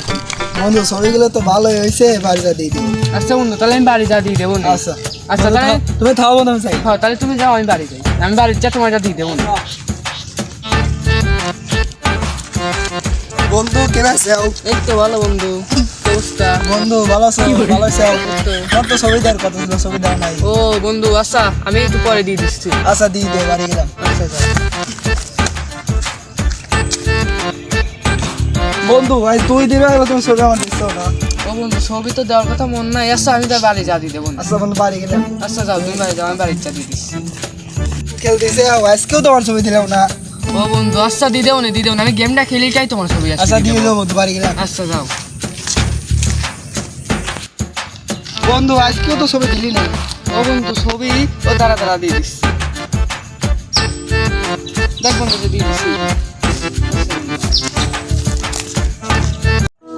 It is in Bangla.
আছে। বন্ধু ছবিগুলো তো ভালোই হয়েছে বাড়িটা দিয়ে দিই আচ্ছা বন্ধু তাহলে আমি বাড়ি যা দিয়ে দেবো না আচ্ছা। আচ্ছা তাহলে তুমি থাও বন্ধু আমি হ্যাঁ তাহলে তুমি যাও আমি বাড়ি যাই। আমি বাড়ি যা তোমার যা দিয়ে দেবো না বন্ধু আছে? এই তো ভালো বন্ধু। অবস্থা? বন্ধু ভালো আছো? ভালো আছো? তোর তো। ছবি দেওয়ার কথা ছিল ছবি দেওয়া নাই। ও বন্ধু আচ্ছা আমি একটু পরে দিয়ে দিচ্ছি। আচ্ছা দিয়ে দে বাড়ি গেলাম। আচ্ছা। বন্ধু ভাই তুই দিবে আর তুমি ছবি আমার দিচ্ছ না ও বন্ধু ছবি তো দেওয়ার কথা মন নাই। আচ্ছা আমি তো বাড়ি যা দিয়ে দেবো আচ্ছা বন্ধু বাড়ি গেলাম আচ্ছা যাও তুমি বাড়ি যাও আমি বাড়ির চা দিয়ে দিচ্ছি। খেলতেছে আজকেও তোমার ছবি দিলাম না। ও বন্ধু আচ্ছা দিয়ে দেবো না দিয়ে দেবো না। আমি গেমটা খেলি চাই তোমার ছবি আছে আচ্ছা দিয়ে দেবো বন্ধু বাড়ি গেলাম আচ্ছা যাও। বন্ধু আজকেও তো ছবি দিলি না। ও বন্ধু ছবি ও দাঁড়া দাঁড়া দিয়ে দিচ্ছি। দেখ বন্ধু দিয়ে দিচ্ছি।